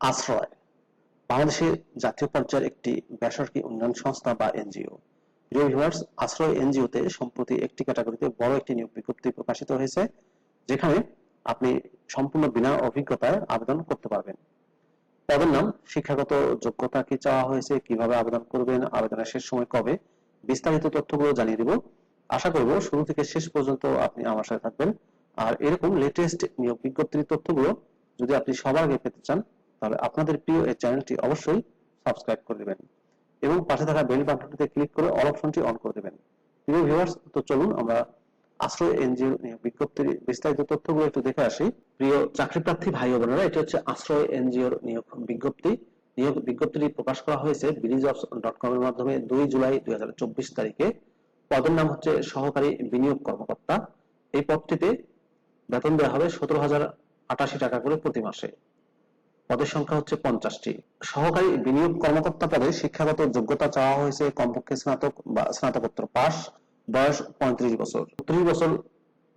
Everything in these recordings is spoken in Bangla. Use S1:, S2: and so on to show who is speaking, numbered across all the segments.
S1: আশ্রয়। বাংলাদেশের জাতীয় পর্যায়ের একটি বেসরকারি উন্নয়ন সংস্থা বা এনজিও। প্রিয় ভিউয়ার্স, আশ্রয় এনজিওতে সম্প্রতি একটি ক্যাটাগরিতে বড় একটি নিয়োগ বিজ্ঞপ্তি প্রকাশিত হয়েছে, যেখানে আপনি সম্পূর্ণ বিনা অভিজ্ঞতায় আবেদন করতে পারবেন। পদের নাম, শিক্ষাগত যোগ্যতা কি চাওয়া হয়েছে, কীভাবে আবেদন করবেন, আবেদনের শেষ সময় কবে, বিস্তারিত তথ্যগুলো জানিয়ে দিব। আশা করব শুরু থেকে শেষ পর্যন্ত আপনি আমার সাথে থাকবেন। আর এরকম লেটেস্ট নিয়োগ বিজ্ঞপ্তির তথ্যগুলো যদি আপনি সবার আগে পেতে চান তাহলে আপনাদের প্রিয় এই চ্যানেলটি অবশ্যই সাবস্ক্রাইব করে দেবেন এবং পাশে থাকা বেল বাটনটিতে ক্লিক করে অল অপশনটি অন করে দেবেন। প্রিয় ভিউয়ার্স, তো চলুন আমরা আশ্রয় এনজিও বিজ্ঞপ্তির বিস্তারিত তথ্যগুলো একটু দেখে আসি। প্রিয় চাকরি প্রার্থী ভাই বোনেরা, এটি হচ্ছে আশ্রয় এনজিওর নিয়োগ বিজ্ঞপ্তি। নিয়োগ বিজ্ঞপ্তিটি প্রকাশ করা হয়েছে বিলিজবস ডট কম এর মাধ্যমে দুই জুলাই দুই হাজার চব্বিশ তারিখে। পদের নাম হচ্ছে সহকারী বিনিয়োগ কর্মকর্তা। এই পদটিতে বেতন দেওয়া হবে সতেরো হাজার আটাশি টাকা করে প্রতি মাসে। পদের সংখ্যা হচ্ছে পঞ্চাশটি। সহকারী বিনিয়োগ কর্মকর্তা পদে শিক্ষাগত যোগ্যতা চাওয়া হয়েছে কমপক্ষে স্নাতক বা স্নাতকোত্তর পাস বয়স পঁয়ত্রিশ বছর। ত্রিশ বছর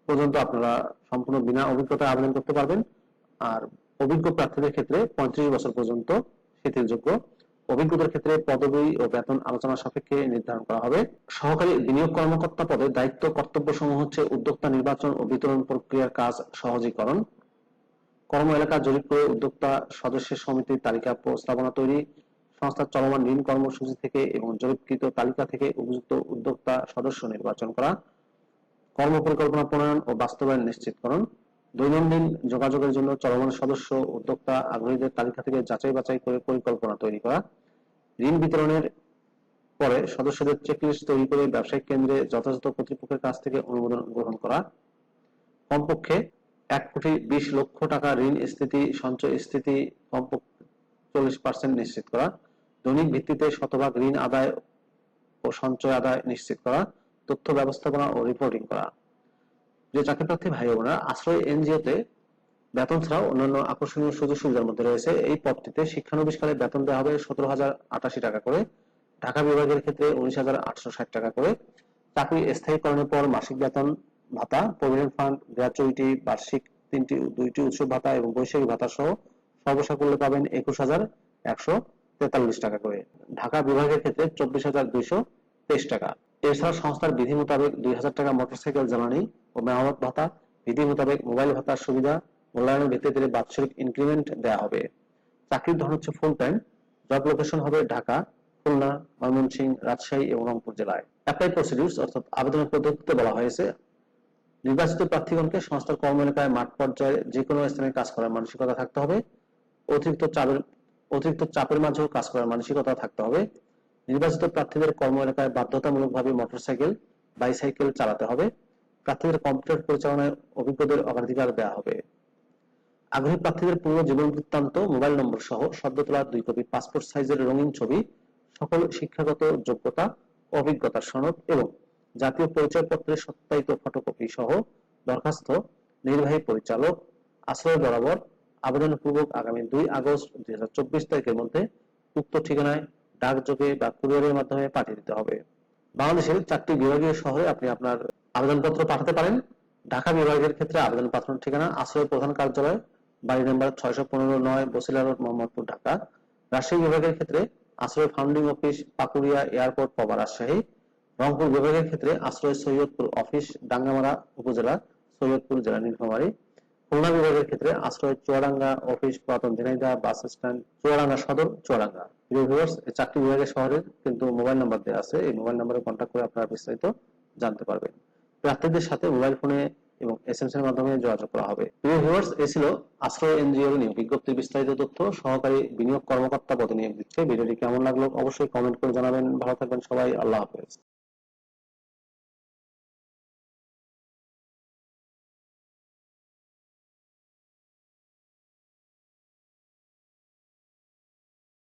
S1: পর্যন্ত আপনারা সম্পূর্ণ বিনা অভিজ্ঞতায় আবেদন করতে পারবেন। আর অভিজ্ঞ প্রার্থীদের ক্ষেত্রে পঁয়ত্রিশ বছর পর্যন্ত শিথিলযোগ্য। অভিজ্ঞতার ক্ষেত্রে পদবি ও বেতন আলোচনা সাপেক্ষে নির্ধারণ করা হবে। সহকারী বিনিয়োগ কর্মকর্তা পদে দায়িত্ব কর্তব্য সমূহ হচ্ছে উদ্যোক্তা নির্বাচন ও বিতরণ প্রক্রিয়ার কাজ সহজীকরণ। কর্ম এলাকা জরিপ করে উদ্যোক্তা সদস্যের সমিতির তালিকা প্রস্তাবনা তৈরি, সংস্থার চলমান ঋণ কর্মসূচি থেকে এবং জরিপকৃত তালিকা থেকে উপযুক্ত উদ্যোক্তা সদস্য নির্বাচন করা কর্ম পরিকল্পনা প্রণয়ন ও বাস্তবায়ন নিশ্চিতকরণ, দৈনন্দিন যোগাযোগের জন্য চলমান সদস্য উদ্যোক্তা আগ্রহীদের তালিকা থেকে যাচাই বাছাই করে পরিকল্পনা তৈরি করা, ঋণ বিতরণের পরে সদস্যদের চেকলিস্ট তৈরি করে ব্যবসায়িক কেন্দ্রে যথাযথ কর্তৃপক্ষের কাছ থেকে অনুমোদন গ্রহণ করা, কমপক্ষে এক কোটি বিশ লক্ষ টাকা ঋণ স্থিতি, সঞ্চয় স্থিতি কমপক্ষে চল্লিশ পার্সেন্ট নিশ্চিত করা, দৈনিক ভিত্তিতে শতভাগ ঋণ আদায় ও সঞ্চয় আদায় নিশ্চিত করা, তথ্য ব্যবস্থাপনা ও রিপোর্টিং করা। যে চাকরি প্রার্থী ভাই বোনেরা, আশ্রয় এনজিওতে বেতন ছাড়াও অন্যান্য আকর্ষণীয় সুযোগ সুবিধার মধ্যে রয়েছে, এই পদটিতে শিক্ষানবিষ্কারে বেতন দেওয়া হবে সতেরো হাজার আটাশি টাকা করে, ঢাকা বিভাগের ক্ষেত্রে উনিশ হাজার আটশো ষাট টাকা করে, চাকরি স্থায়ীকরণের পর মাসিক বেতন ভাতা প্রভিডেন্ট ফান্ড গ্র্যাচুইটি বার্ষিক তিনটি দুইটি উৎসব ভাতা এবং বৈশাখী ভাতা সহ সর্বসাকুল্যে পাবেন একুশ হাজার একশো তেতাল্লিশ টাকা করে। ঢাকা বিভাগের ক্ষেত্রে চব্বিশ হাজার দুইশো তেইশ টাকা। এছাড়া সংস্থার বিধি মোতাবেক দুই হাজার টাকা মোটরসাইকেল জ্বালানি ও মেরামত ভাতা, বিধি মোতাবেক মোবাইল ভাতার সুবিধা, মূল্যায়নের ভিত্তিতে বাৎসরিক ইনক্রিমেন্ট দেওয়া হবে। চাকরির ধরন হচ্ছে ফুল টাইম জব লোকেশন হবে ঢাকা, খুলনা, ময়মনসিংহ, রাজশাহী এবং রংপুর জেলায়। অ্যাপ্লাই প্রসিডিউরস অর্থাৎ আবেদনের পদ্ধতিতে বলা হয়েছে। নির্বাচিত প্রার্থীগণকে সংস্থার কর্ম এলাকায় মাঠ পর্যায়ে যে কোনো স্থানে কাজ করার মানসিকতা থাকতে হবে। অতিরিক্ত চাপের অতিরিক্ত চাপের মাঝেও কাজ করার মানসিকতা থাকতে হবে। নির্বাচিত প্রার্থীদের কর্ম এলাকায় বাধ্যতামূলকভাবে মোটরসাইকেল, বাইসাইকেল চালাতে হবে। প্রার্থীদের কম্পিউটার পরিচালনায় অভিজ্ঞদের অগ্রাধিকার দেওয়া হবে। আগ্রহী প্রার্থীদের পূর্ণ জীবন বৃত্তান্ত, মোবাইল নম্বর সহ সদ্য তোলা, দুই কপি, পাসপোর্ট সাইজের রঙিন ছবি, সকল শিক্ষাগত যোগ্যতা, অভিজ্ঞতার সনদ এবং জাতীয় পরিচয়পত্রের সত্যায়িত ফটোকপি সহ দরখাস্ত নির্বাহী পরিচালক আশ্রয় বরাবর আবেদনপূর্বক আগামী দুই আগস্ট দুই তারিখের মধ্যে উক্ত ঠিকানায় ডাকযোগে বা কুরিয়ারের মাধ্যমে পাঠিয়ে দিতে হবে। বাংলাদেশের চারটি বিভাগীয় শহরে আপনি আপনার আবেদনপত্র পাঠাতে পারেন। ঢাকা বিভাগের ক্ষেত্রে আবেদন পাঠানোর ঠিকানা আশ্রয় প্রধান কার্যালয়, বাড়ি নাম্বার ছয়শো পনেরো নয় বসিলা রোড, মোহাম্মদপুর, ঢাকা। রাজশাহী বিভাগের ক্ষেত্রে Ashroy founding office, Pakuria airport, Paba Rajshahi. Rangpur বিভাগের ক্ষেত্রে আশ্রয় সৈয়দপুর অফিস, ডাঙ্গামারা উপজেলা, সৈয়দপুর জেলা নীলফামারী। খুলনা বিভাগের ক্ষেত্রে আশ্রয় চুয়াডাঙ্গা অফিস, পুরাতন ঝিনাইদা বাস স্ট্যান্ড, চুয়াডাঙ্গা সদর, চুয়াডাঙ্গা। এই চারটি বিভাগের শহরের কিন্তু মোবাইল নাম্বার দেওয়া আছে। এই মোবাইল নাম্বারে কন্ট্যাক্ট করে আপনারা বিস্তারিত জানতে পারবেন। প্রার্থীদের সাথে মোবাইল ফোনে এবং এসএমএস এর মাধ্যমে যোগাযোগ করা হবে। প্রিয় এই ছিল আশ্রয় এনজিও নিয়োগ বিজ্ঞপ্তির বিস্তারিত তথ্য। সহকারী বিনিয়োগ কর্মকর্তা পদে নিয়োগ দিচ্ছে। ভিডিওটি কেমন লাগল অবশ্যই কমেন্ট করে জানাবেন। ভালো থাকবেন সবাই। আল্লাহ হাফেজ।